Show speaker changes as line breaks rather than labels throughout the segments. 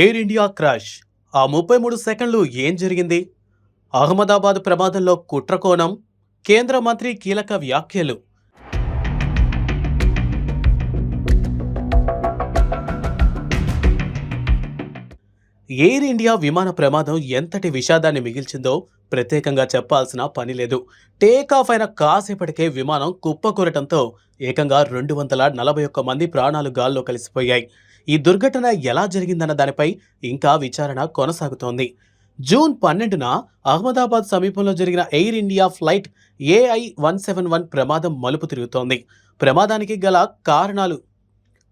Air India crash. ఆ ముప్పై మూడు సెకండ్లు ఏం జరిగింది? అహ్మదాబాద్ ప్రమాదంలో కుట్రకోణం కేంద్ర మంత్రి కీలక వ్యాఖ్యలు. ఎయిర్ ఇండియా విమాన ప్రమాదం ఎంతటి విషాదాన్ని మిగిల్చిందో ప్రత్యేకంగా చెప్పాల్సిన పని లేదు. టేక్ ఆఫ్ అయిన కాసేపటికే విమానం కుప్పకూరటంతో ఏకంగా రెండు వందల నలభై ఒక్క మంది ప్రాణాలు గాల్లో కలిసిపోయాయి. ఈ దుర్ఘటన ఎలా జరిగిందన్న దానిపై ఇంకా విచారణ కొనసాగుతోంది. జూన్ పన్నెండున అహ్మదాబాద్ సమీపంలో జరిగిన Air India flight AI one seven one ప్రమాదం మలుపు తిరుగుతోంది. ప్రమాదానికి గల కారణాలు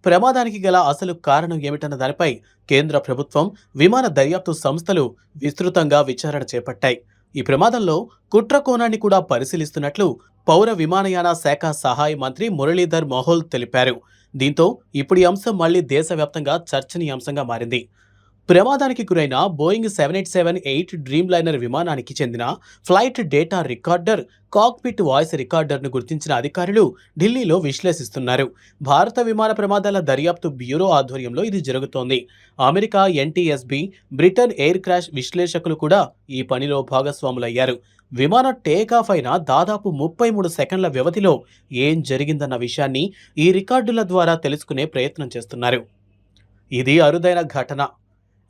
ప్రమాదానికి గల అసలు కారణం ఏమిటన్న దానిపై కేంద్ర ప్రభుత్వం విమాన దర్యాప్తు సంస్థలు విస్తృతంగా విచారణ చేపట్టాయి. ఈ ప్రమాదంలో కుట్ర కోణాన్ని కూడా పరిశీలిస్తున్నట్లు పౌర విమానయాన శాఖ సహాయ మంత్రి మురళీధర్ మోహోల్ తెలిపారు. దీంతో ఇప్పుడు ఈ అంశం మళ్ళీ దేశవ్యాప్తంగా చర్చనీయాంశంగా మారింది. ప్రమాదానికి గురైన Boeing seven eight seven eight Dreamliner విమానానికి చెందిన flight data recorder cockpit voice రికార్డర్ను గుర్తించిన అధికారులు ఢిల్లీలో విశ్లేషిస్తున్నారు. భారత విమాన ప్రమాదాల దర్యాప్తు బ్యూరో ఆధ్వర్యంలో ఇది జరుగుతోంది. America NTSB Britain air crash విశ్లేషకులు కూడా ఈ పనిలో భాగస్వాములయ్యారు. విమానం టేకాఫ్ అయిన దాదాపు ముప్పై మూడు సెకండ్ల వ్యవధిలో ఏం జరిగిందన్న విషయాన్ని ఈ రికార్డుల ద్వారా తెలుసుకునే ప్రయత్నం చేస్తున్నారు. ఇది అరుదైన ఘటన.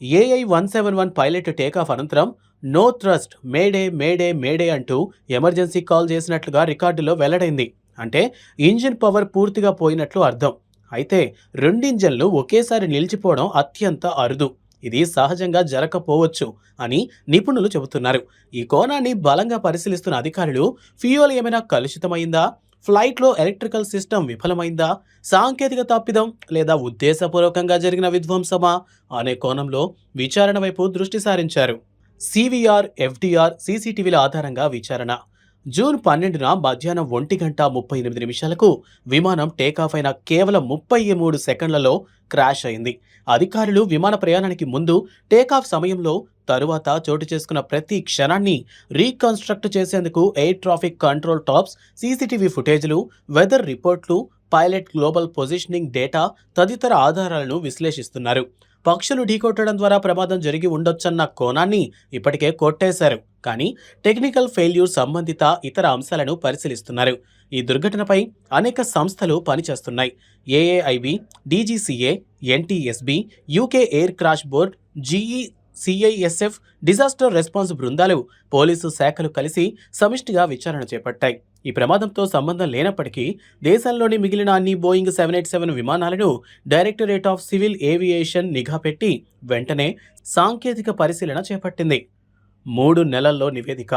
AI one seven one pilot takeoff అనంతరం no thrust mayday mayday mayday అంటూ ఎమర్జెన్సీ కాల్ చేసినట్లుగా రికార్డులో వెల్లడైంది. అంటే ఇంజిన్ పవర్ పూర్తిగా పోయినట్లు అర్థం. అయితే రెండింజన్లు ఒకేసారి నిలిచిపోవడం అత్యంత అరుదు. ఇది సహజంగా జరగకపోవచ్చు అని నిపుణులు చెబుతున్నారు. ఈ కోణాన్ని బలంగా పరిశీలిస్తున్న అధికారులు ఫ్యూయల్ ఏమైనా కలుషితమైందా ఫ్లైట్లో ఎలక్ట్రికల్ సిస్టమ్ విఫలమైందా? సాంకేతిక తప్పిదం లేదా ఉద్దేశపూర్వకంగా జరిగిన విధ్వంసమా? అనే కోణంలో విచారణ వైపు దృష్టి సారించారు. సివిఆర్ ఎఫ్డిఆర్ సీసీటీవీల ఆధారంగా విచారణ. జూన్ పన్నెండున మధ్యాహ్నం ఒంటి గంట ముప్పై ఎనిమిది నిమిషాలకు విమానం టేకాఫ్ అయిన కేవలం ముప్పై మూడు సెకండ్లలో క్రాష్ అయింది. అధికారులు విమాన ప్రయాణానికి ముందు టేకాఫ్ సమయంలో తరువాత చోటు చేసుకున్న ప్రతి క్షణాన్ని రీకన్స్ట్రక్ట్ చేసేందుకు air traffic control tops CCTV ఫుటేజ్లు వెదర్ రిపోర్ట్లు పైలట్ గ్లోబల్ పొజిషనింగ్ డేటా తదితర ఆధారాలను విశ్లేషిస్తున్నారు. పక్షులు ఢీకొట్టడం ద్వారా ప్రమాదం జరిగి ఉండొచ్చన్న కోణాన్ని ఇప్పటికే కొట్టేశారు. కానీ టెక్నికల్ ఫెయిల్యూర్ సంబంధిత ఇతర అంశాలను పరిశీలిస్తున్నారు. ఈ దుర్ఘటనపై అనేక సంస్థలు పనిచేస్తున్నాయి. AAIB DGCA NTSB UK air crash board GE CISF disaster response బృందాలు పోలీసు శాఖలు కలిసి సమిష్టిగా విచారణ చేపట్టాయి. ఈ ప్రమాదంతో సంబంధం లేనప్పటికీ దేశంలోని మిగిలిన అన్ని బోయింగ్ సెవెన్ ఎయిట్ సెవెన్ విమానాలను డైరెక్టరేట్ ఆఫ్ సివిల్ ఏవియేషన్ నిఘా పెట్టి వెంటనే సాంకేతిక పరిశీలన చేపట్టింది. మూడు నెలల్లో నివేదిక.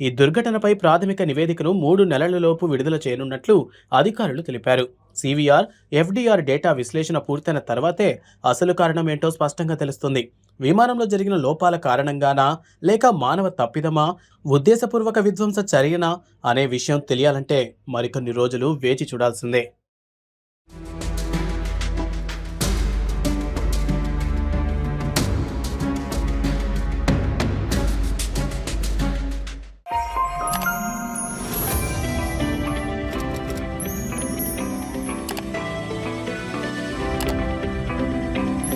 ఈ దుర్ఘటనపై ప్రాథమిక నివేదికను మూడు నెలలలోపు విడుదల చేయనున్నట్లు అధికారులు తెలిపారు. సివిఆర్ ఎఫ్డిఆర్ డేటా విశ్లేషణ పూర్తయిన తర్వాతే అసలు కారణం ఏంటో స్పష్టంగా తెలుస్తుంది. విమానంలో జరిగిన లోపాల కారణంగానా? లేక మానవ తప్పిదమా? ఉద్దేశపూర్వక విధ్వంస చర్యనా? అనే విషయం తెలియాలంటే మరికొన్ని రోజులు వేచి చూడాల్సిందే.